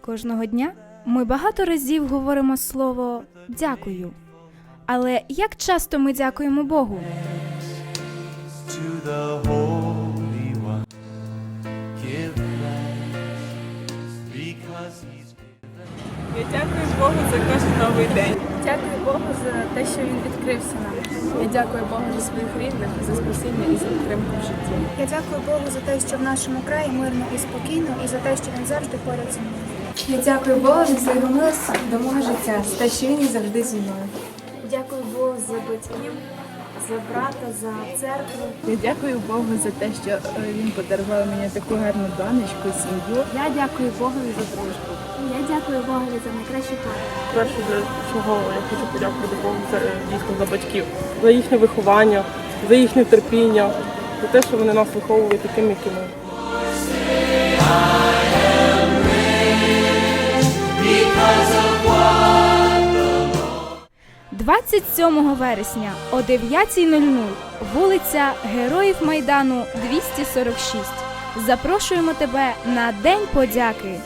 Кожного дня ми багато разів говоримо слово дякую. Але як часто ми дякуємо Богу? Я дякую Богу за кожен новий день. Дякую Богу за те, що він відкрився нам. Я дякую Богу за своїх рідних, за спасіння і за підтримку в житті. Я дякую Богу за те, що в нашому краї мирно і спокійно, і за те, що він завжди поряд зі мною. Я дякую Богу за його милость до мого життя, за те, що він завжди зі мною. Дякую Богу за батьків, за брата, за церкву. Я дякую Богу за те, що е, він подарував мені таку гарну донечку, сім'ю. Я дякую Богові за дружбу. Я дякую Богові за найкращі пари. Перше, для чого я хочу подякувати Богу це е, дійсно за батьків, за їхнє виховання, за їхнє терпіння, за те, що вони нас виховують такими, які 27 вересня о 9.00 вулиця Героїв Майдану 246. Запрошуємо тебе на День подяки